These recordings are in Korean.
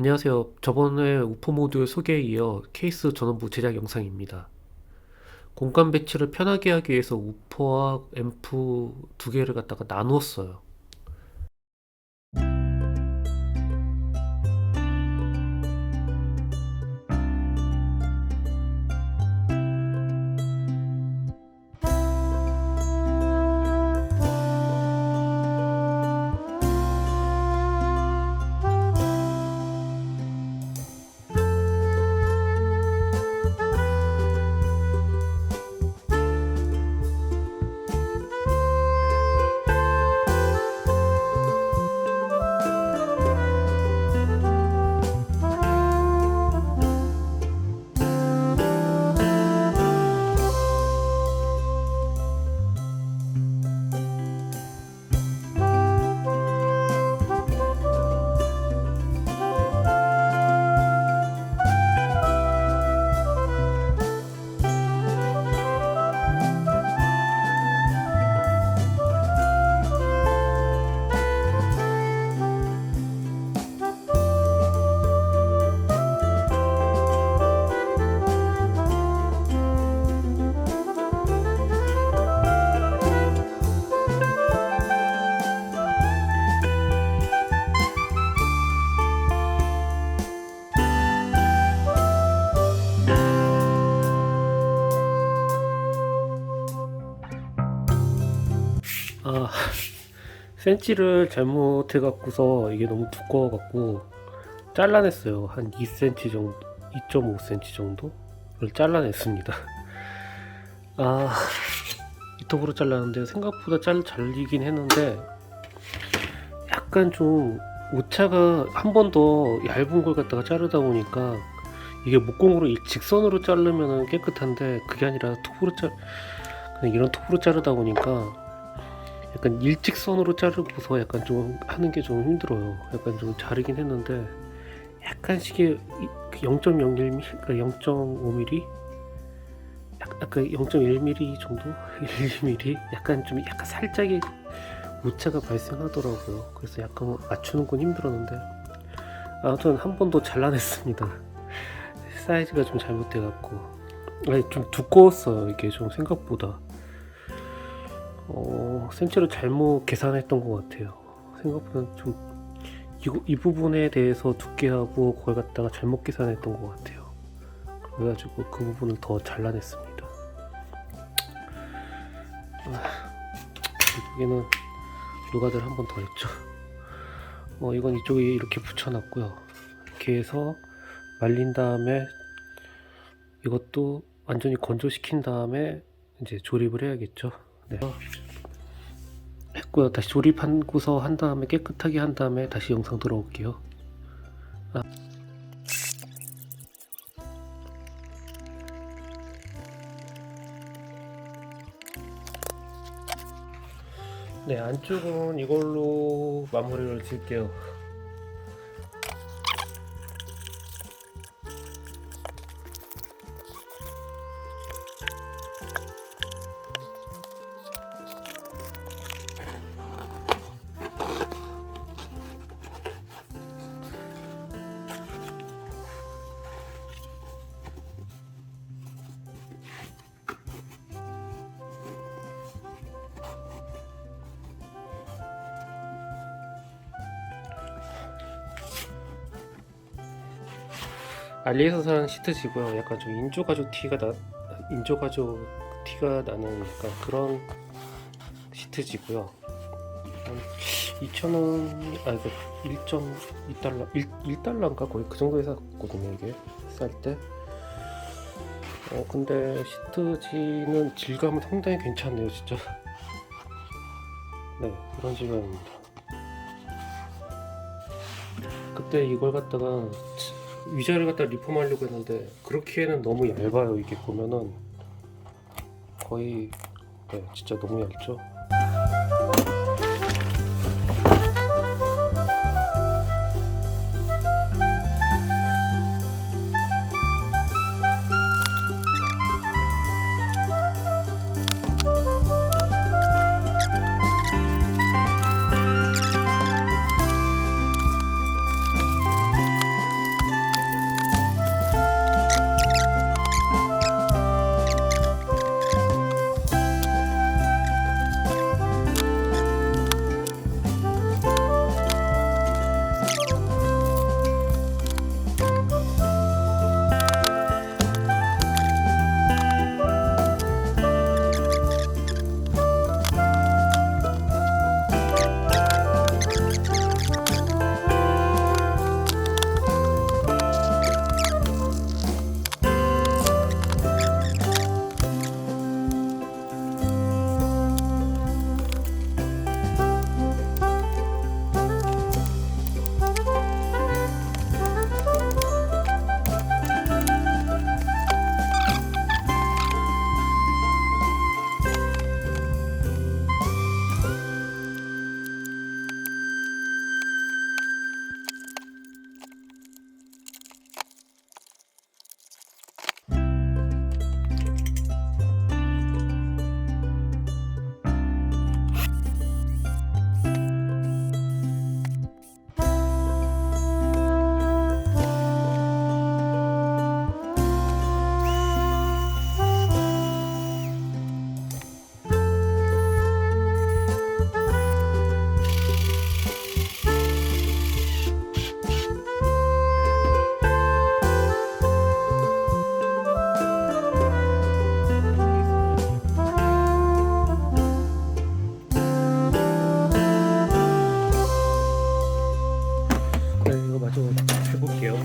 안녕하세요. 저번에 우퍼 모듈 소개에 이어 케이스 전원부 제작 영상입니다. 공간 배치를 편하게 하기 위해서 우퍼와 앰프 두 개를 갖다가 나누었어요. 센치를 잘못 해 갖고서 이게 너무 두꺼워 갖고 잘라냈어요. 한 2cm 정도, 2.5cm 정도를 잘라냈습니다. 아, 이톱으로 잘랐는데 생각보다 잘 잘리긴 했는데 약간 좀 오차가 한 번 더 얇은 걸 갖다가 자르다 보니까 이게 목공으로 이 직선으로 자르면은 깨끗한데 그게 아니라 톱으로 자 그냥 이런 톱으로 자르다 보니까 약간 일직선으로 자르고서 약간 좀 하는 게 좀 힘들어요. 약간 좀 자르긴 했는데 약간씩의 0.01mm, 그러니까 0.5mm, 약간 0.1mm 정도, 1mm, 약간 좀 약간 살짝의 오차가 발생하더라고요. 그래서 약간 맞추는 건 힘들었는데 아무튼 한 번 더 잘라냈습니다. 사이즈가 좀 잘못돼갖고 좀 두꺼웠어요. 이게 좀 생각보다. 어, 센치를 잘못 계산했던 것 같아요. 생각보다 좀 이, 이 부분에 대해서 두께하고 그걸 갖다가 잘못 계산했던 것 같아요. 그래가지고 그 부분을 더 잘라냈습니다. 아, 이쪽에는 누가들 한번 더 했죠. 어, 이건 이쪽에 이렇게 붙여놨고요. 이렇게 해서 말린 다음에 이것도 완전히 건조시킨 다음에 이제 조립을 해야겠죠. 네. 했고요. 다시 조립하고서 한 다음에 깨끗하게 한 다음에 다시 영상 들어올게요. 아. 네, 안쪽은 이걸로 마무리를 질게요. 알리에서 산 시트지고요. 약간 좀 인조 가죽 티가 나 인조 가죽 티가 나는 약간 그런 시트지고요. 2,000원 아 이거 1.2달러 1, 1달러인가 거의 그 정도에 샀거든요 이게 쌀 때. 어 근데 시트지는 질감은 상당히 괜찮네요 진짜. 네 이런 질감입니다. 그때 이걸 갖다가 위자를 갖다 리폼하려고 했는데 그렇기에는 너무 얇아요. 이게 보면은 거의 네, 진짜 너무 얇죠 또 음. 해볼게요.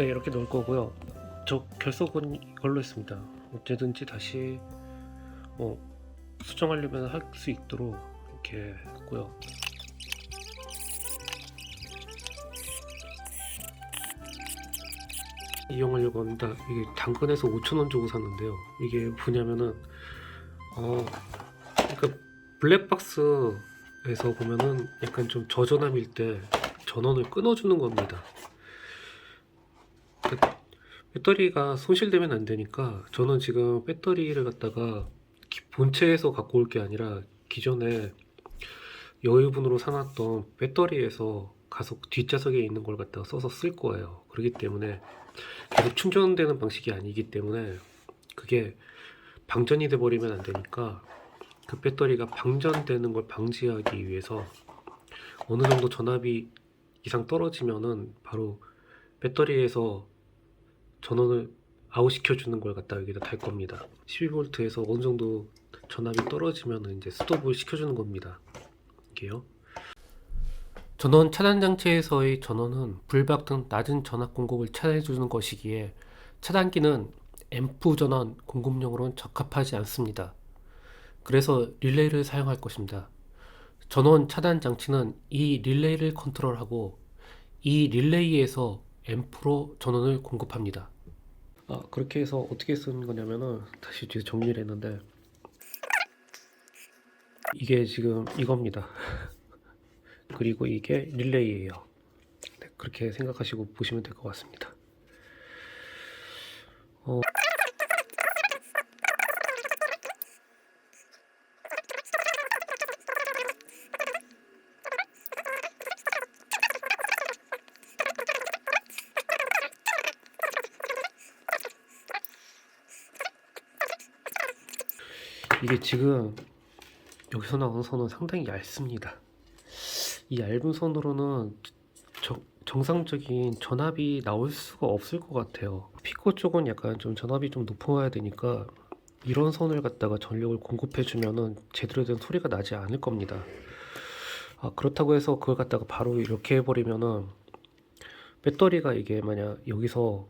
네 이렇게 넣을 거고요. 저 결석은 이걸로 했습니다. 언제든지 다시 어, 수정하려면 할 수 있도록 이렇게 했고요. 이용하려고 합니다. 이게 당근에서 5,000원 주고 샀는데요. 이게 뭐냐면은 어 그러니까 블랙박스에서 보면은 약간 좀 저전함일 때 전원을 끊어주는 겁니다. 그 배터리가 손실되면 안 되니까 저는 지금 배터리를 갖다가 기- 본체에서 갖고 올 게 아니라 기존에 여유분으로 사놨던 배터리에서 가속 뒷좌석에 있는 걸 갖다가 써서 쓸 거예요. 그렇기 때문에 계속 충전되는 방식이 아니기 때문에 그게 방전이 돼 버리면 안 되니까 그 배터리가 방전되는 걸 방지하기 위해서 어느 정도 전압이 이상 떨어지면은 바로 배터리에서 전원을 아웃시켜 주는 걸 갖다 여기다 달 겁니다. 12V에서 어느 정도 전압이 떨어지면은 이제 스톱을 시켜 주는 겁니다. 이게요. 전원 차단 장치에서의 전원은 불박 등 낮은 전압 공급을 차단해 주는 것이기에 차단기는 앰프 전원 공급용으로는 적합하지 않습니다. 그래서 릴레이를 사용할 것입니다. 전원 차단 장치는 이 릴레이를 컨트롤하고 이 릴레이에서 앰프로 전원을 공급합니다. 아, 그렇게 해서 어떻게 쓰는 거냐면은 다시 뒤에 정리를 했는데 이게 지금 이겁니다. 그리고 이게 릴레이예요. 네, 그렇게 생각하시고 보시면 될 것 같습니다. 어, 지금 여기서 나오는 선은 상당히 얇습니다. 이 얇은 선으로는 정, 정상적인 전압이 나올 수가 없을 것 같아요. 피코 쪽은 약간 좀 전압이 좀 높아야 되니까 이런 선을 갖다가 전력을 공급해 주면은 제대로 된 소리가 나지 않을 겁니다. 아, 그렇다고 해서 그걸 갖다가 바로 이렇게 해버리면은 배터리가 이게 만약 여기서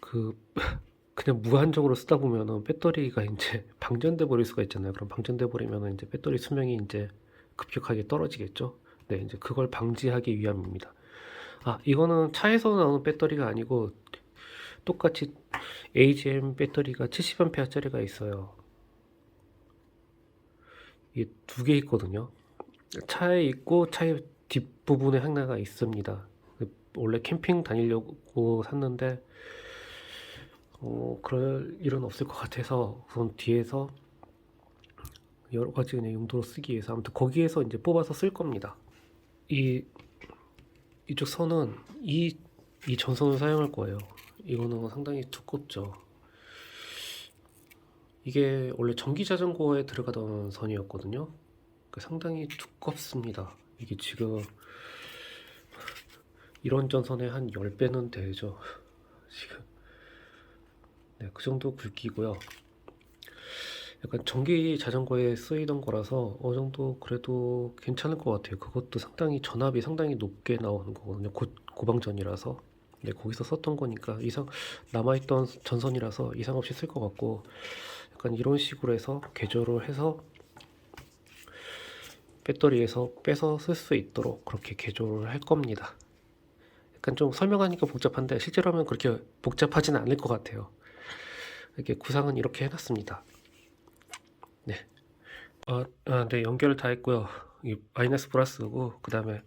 그 그냥 무한적으로 쓰다 보면은 배터리가 이제 방전돼 버릴 수가 있잖아요. 그럼 방전돼 버리면은 이제 배터리 수명이 이제 급격하게 떨어지겠죠. 네, 이제 그걸 방지하기 위함입니다. 아, 이거는 차에서 나오는 배터리가 아니고 똑같이 AGM 배터리가 70A짜리가 있어요. 이게 두 개 있거든요. 차에 있고 차의 뒷부분에 하나가 있습니다. 원래 캠핑 다니려고 샀는데 어, 그럴 일은 없을 것 같아서 우선 뒤에서 여러 가지 그냥 용도로 쓰기 위해서 아무튼 거기에서 이제 뽑아서 쓸 겁니다. 이 이쪽 선은 이, 이 전선을 사용할 거예요. 이거는 상당히 두껍죠. 이게 원래 전기 자전거에 들어가던 선이었거든요. 그 상당히 두껍습니다. 이게 지금 이런 전선의 한 10배는 되죠. 지금. 네, 그 정도 굵기고요. 약간 전기 자전거에 쓰이던 거라서 어느 정도 그래도 괜찮을 것 같아요. 그것도 상당히 전압이 상당히 높게 나오는 거거든요. 고, 고방전이라서. 네, 거기서 썼던 거니까 이상 남아있던 전선이라서 이상 없이 쓸 것 같고 약간 이런 식으로 해서 개조를 해서 배터리에서 빼서 쓸 수 있도록 그렇게 개조를 할 겁니다. 약간 좀 설명하니까 복잡한데 실제로 하면 그렇게 복잡하지는 않을 것 같아요. 이렇게 구상은 이렇게 해놨습니다. 네. 아, 아, 네, 연결을 다 했고요. 이 마이너스 플러스고, 그 다음에,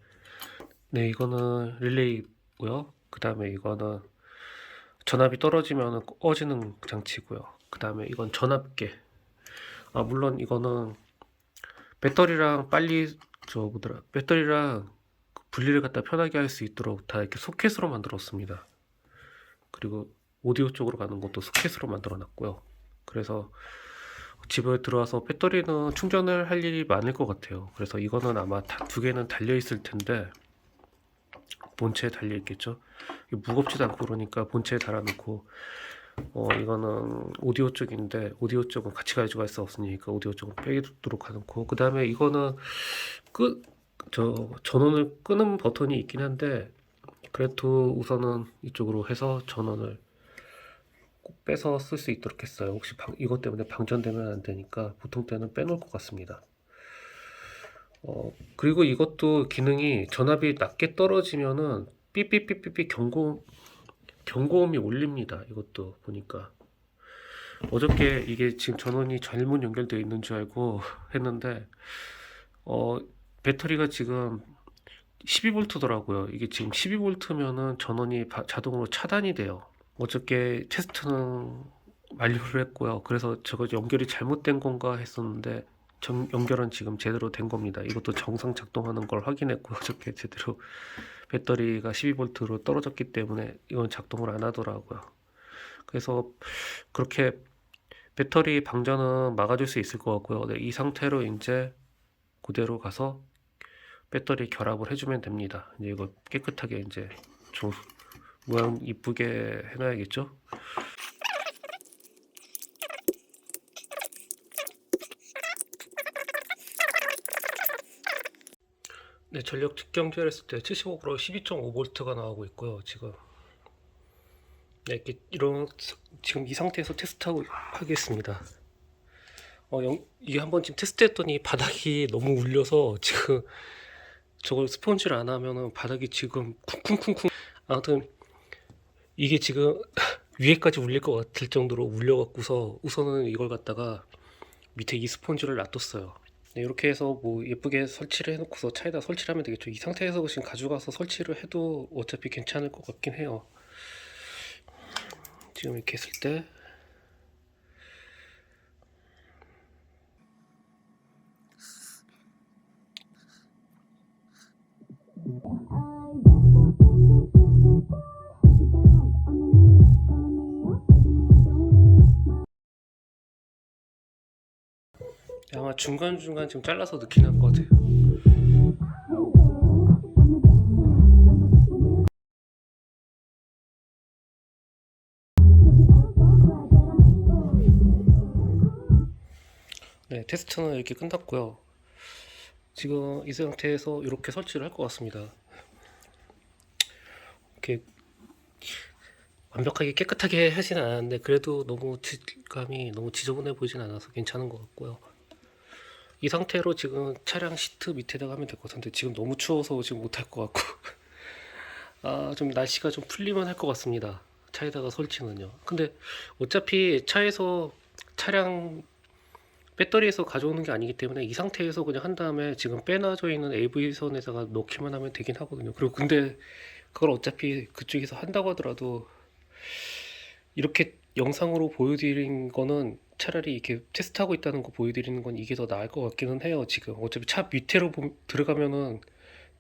네, 이거는 릴레이고요. 그 다음에 이거는 전압이 떨어지면 꺼지는 장치고요. 그 다음에 이건 전압계. 아, 물론 이거는 배터리랑 빨리, 저, 뭐더라, 배터리랑 분리를 갖다 편하게 할 수 있도록 다 이렇게 소켓으로 만들었습니다. 그리고 오디오 쪽으로 가는 것도 소켓으로 만들어 놨고요. 그래서 집에 들어와서 배터리는 충전을 할 일이 많을 것 같아요. 그래서 이거는 아마 다- 두 개는 달려 있을 텐데 본체에 달려 있겠죠. 무겁지도 않고 그러니까 본체에 달아놓고 어 이거는 오디오 쪽인데 오디오 쪽은 같이 가져갈 수 없으니까 오디오 쪽은 빼도록 해놓고 그 다음에 이거는 끄저 전원을 끄는 버튼이 있긴 한데 그래도 우선은 이쪽으로 해서 전원을 꼭 빼서 쓸 수 있도록 했어요. 혹시 방- 이것 때문에 방전되면 안 되니까 보통 때는 빼놓을 것 같습니다. 어, 그리고 이것도 기능이 전압이 낮게 떨어지면은 삐삐삐삐삐 경고 경고음이 울립니다. 이것도 보니까 어저께 이게 지금 전원이 잘못 연결되어 있는 줄 알고 했는데 어, 배터리가 지금 12V더라고요. 이게 지금 12V면은 전원이 바- 자동으로 차단이 돼요. 어저께 테스트는 완료를 했고요. 그래서 저거 연결이 잘못된 건가 했었는데 정- 연결은 지금 제대로 된 겁니다. 이것도 정상 작동하는 걸 확인했고 어저께 제대로 배터리가 12V로 떨어졌기 때문에 이건 작동을 안 하더라고요. 그래서 그렇게 배터리 방전은 막아줄 수 있을 것 같고요. 네, 이 상태로 이제 그대로 가서 배터리 결합을 해주면 됩니다. 이제 이거 깨끗하게 이제 좀 모양 이쁘게 해놔야겠죠? 네, 전력 측정기를 했을 때 75% 12.5V가 나오고 있고요. 지금 네, 이렇게 이런 지금 이 상태에서 테스트하고 하겠습니다. 어, 영, 이게 한번 지금 테스트했더니 바닥이 너무 울려서 지금 저걸 스펀지를 안 하면은 바닥이 지금 쿵쿵쿵쿵 아무튼 이게 지금 위에까지 울릴 것 같을 정도로 울려갖고서 우선은 이걸 갖다가 밑에 이 스펀지를 놔뒀어요. 네, 이렇게 해서 뭐 예쁘게 설치를 해놓고서 차에다 설치를 하면 되겠죠. 이 상태에서 지금 가져가서 설치를 해도 어차피 괜찮을 것 같긴 해요. 지금 이렇게 했을 때 아마 중간중간 지금 잘라서 넣긴 할 것 같아요. 네, 테스트는 이렇게 끝났고요. 지금 이 상태에서 이렇게 설치를 할 것 같습니다. 이렇게 완벽하게 깨끗하게 하진 않았는데 그래도 너무 질감이 너무 지저분해 보이진 않아서 괜찮은 것 같고요. 이 상태로 지금 차량 시트 밑에다가 하면 될 것 같은데 지금 너무 추워서 지금 못할 것 같고 아 좀 날씨가 좀 풀리면 할 것 같습니다. 차에다가 설치는요. 근데 어차피 차에서 차량 배터리에서 가져오는 게 아니기 때문에 이 상태에서 그냥 한 다음에 지금 빼놔져 있는 AV 선에다가 넣기만 하면 되긴 하거든요. 그리고 근데 그걸 어차피 그쪽에서 한다고 하더라도 이렇게 영상으로 보여드린 거는 차라리 이렇게 테스트하고 있다는 거 보여드리는 건 이게 더 나을 것 같기는 해요. 지금 어차피 차 밑으로 보- 들어가면은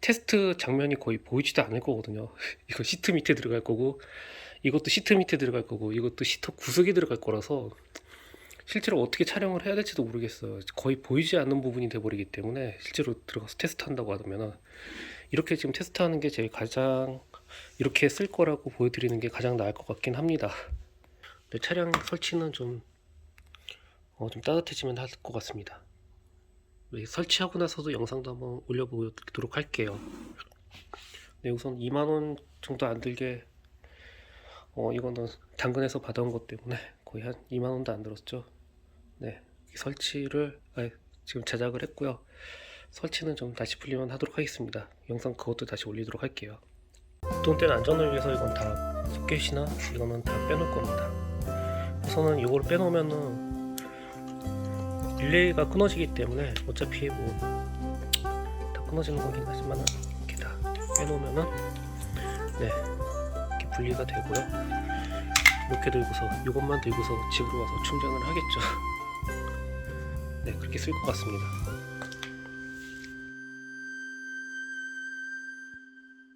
테스트 장면이 거의 보이지도 않을 거거든요. 이거 시트 밑에 들어갈 거고 이것도 시트 밑에 들어갈 거고 이것도 시트 구석에 들어갈 거라서 실제로 어떻게 촬영을 해야 될지도 모르겠어요. 거의 보이지 않는 부분이 돼버리기 때문에 실제로 들어가서 테스트한다고 하면은 이렇게 지금 테스트하는 게 제일 가장 이렇게 쓸 거라고 보여드리는 게 가장 나을 것 같긴 합니다. 차량 설치는 좀, 어, 좀 따뜻해지면 할 것 같습니다. 네, 설치하고 나서도 영상도 한번 올려보도록 할게요. 네, 우선 2만원 정도 안 들게, 어, 이거는 당근에서 받아온 것 때문에 거의 한 2만원도 안 들었죠. 네, 설치를, 아, 지금 제작을 했고요. 설치는 좀 다시 풀리면 하도록 하겠습니다. 영상 그것도 다시 올리도록 할게요. 돈된 안전을 위해서 이건 다 소켓이나 이거는 다 빼놓을 겁니다. 우선은 이걸 빼놓으면은 릴레이가 끊어지기 때문에 어차피 뭐 다 끊어지는 거긴 하지만 이렇게 다 빼놓으면은 네 이렇게 분리가 되고요. 이렇게 들고서 이것만 들고서 집으로 와서 충전을 하겠죠. 네 그렇게 쓸 것 같습니다.